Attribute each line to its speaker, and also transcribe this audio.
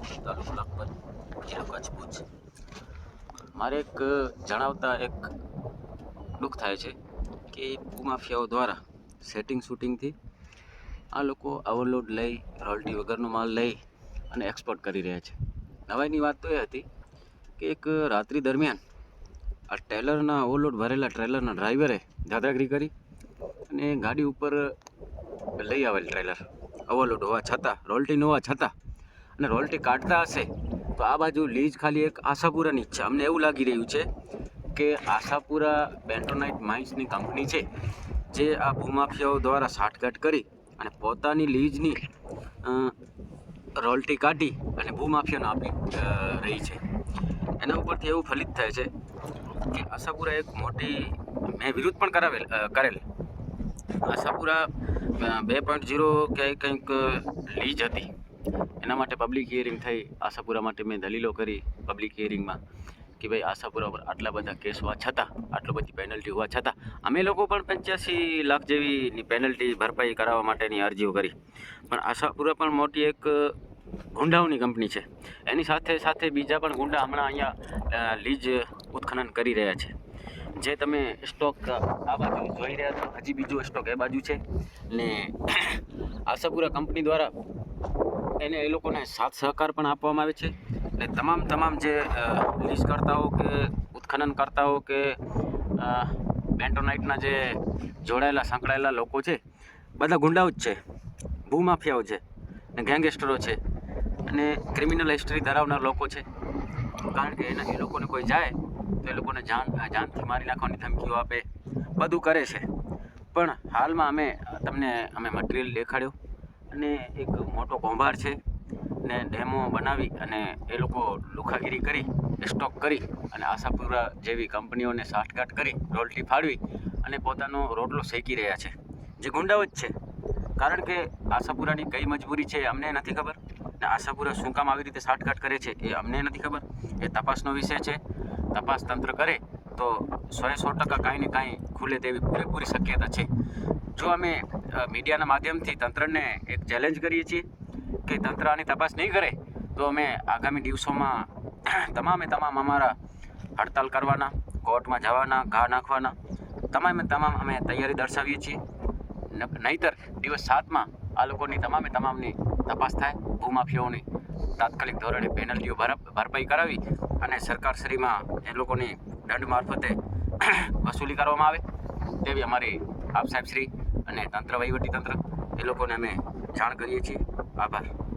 Speaker 1: તાલુકો મારે એક જણાવતા એક દુઃખ થાય છે કે ભૂમાફિયાઓ દ્વારા સેટિંગ શૂટિંગથી આ લોકો ઓવરલોડ લઈ રોયલ્ટી વગરનો માલ લઈ અને એક્સપોર્ટ કરી રહ્યા છે. નવાઈની વાત તો એ હતી કે એક રાત્રિ દરમિયાન આ ટ્રેલરના ઓવરલોડ ભરેલા ટ્રેલરના ડ્રાઈવરે દાદાગીરી કરી અને ગાડી ઉપર લઈ આવેલ ટ્રેલર ઓવરલોડ હોવા છતાં રોયલ્ટી ન હોવા છતાં અને રોયલ્ટી કાઢતા હશે તો આ બાજુ લીજ ખાલી એક આશાપુરાની જ છે. અમને એવું લાગી રહ્યું છે કે આશાપુરા બેન્ટોનાઇટ માઇન્સની કંપની છે જે આ ભૂમાફિયાઓ દ્વારા સાઠગાંઠ કરી અને પોતાની લીજની અ, રોયલ્ટી કાઢી અને ભૂમાફિયાને આપી રહી છે. એના ઉપરથી એવું ફલિત થાય છે કે આશાપુરા એક મોટી મેં વિરુદ્ધ પણ કરાવેલ કરેલ. આશાપુરા બે પોઈન્ટ ઝીરો ક્યાંય કંઈક લીજ હતી. એના માટે પબ્લિક હિયરિંગ થઈ. આશાપુરા માટે મેં દલીલો કરી પબ્લિક હિયરિંગમાં કે ભાઈ આશાપુરા પર આટલા બધા કેસ હોવા છતાં, આટલી બધી પેનલ્ટી હોવા છતાં, અમે લોકો પણ પંચ્યાસી લાખ જેવીની પેનલ્ટી ભરપાઈ કરાવવા માટેની અરજીઓ કરી. પણ આશાપુરા પણ મોટી એક ગુંડાઓની કંપની છે. એની સાથે સાથે બીજા પણ ગુંડા હમણાં અહીંયા લીજ ઉત્ખનન કરી રહ્યા છે. જે તમે સ્ટોક આ બાજુ જોઈ રહ્યા છો, હજી બીજો સ્ટોક એ બાજુ છે. ને આશાપુરા કંપની દ્વારા એને એ લોકોને સાથ સહકાર પણ આપવામાં આવે છે. એટલે તમામ તમામ જે લીઝ કરતાઓ કે ઉત્ખનન કરતાઓ કે બેન્ટોનાઇટના જે જોડાયેલા, સંકળાયેલા લોકો છે, બધા ગુંડાઓ જ છે. ભૂમાફિયાઓ છે ને ગેંગસ્ટરો છે અને ક્રિમિનલ હિસ્ટ્રી ધરાવનાર લોકો છે. કારણ કે એના, એ લોકોને કોઈ જાય તો એ લોકોને જાન જાનથી મારી નાખવાની ધમકીઓ આપે, બધું કરે છે. પણ હાલમાં અમે, તમને, અમે મટીરિયલ દેખાડ્યો. અને એક મોટો કૌભાર છે. ને ડેમો બનાવી અને એ લોકો લુખાગીરી કરી, સ્ટોક કરી અને આશાપુરા જેવી કંપનીઓને સાઠગાંઠ કરી, રોલટી ફાળવી અને પોતાનો રોટલો શેકી રહ્યા છે. જે ગુંડાઓ જ છે. કારણ કે આશાપુરાની કઈ મજબૂરી છે એ અમને નથી ખબર. ને આશાપુરા શું કામ આવી રીતે સાઠગાંઠ કરે છે એ અમને નથી ખબર. એ તપાસનો વિષય છે. તપાસ તંત્ર કરે તો સો સો ટકા કાંઈ ને કાંઈ ખુલે તેવી પૂરેપૂરી શક્યતા છે. જો અમે મીડિયાના માધ્યમથી તંત્રને એક ચેલેન્જ કરીએ છીએ કે તંત્ર આની તપાસ નહીં કરે, તો અમે આગામી દિવસોમાં તમામે તમામ અમારા હડતાલ કરવાના, કોર્ટમાં જવાના, ઘા નાખવાના, તમામે તમામ અમે તૈયારી દર્શાવીએ છીએ. નહીતર દિવસ સાતમાં આ લોકોની તમામે તમામની તપાસ થાય, ભૂમાફિયાઓની તાત્કાલિક ધોરણે પેનલ્ટીઓ ભર, ભરપાઈ કરાવી અને સરકારશ્રીમાં એ લોકોની દંડ મારફતે વસૂલી કરવામાં આવે, તેવી અમારી આપ સાહેબશ્રી અને તંત્ર વહીવટી તંત્ર એ લોકોને અમે જાણ કરીએ છીએ. આભાર.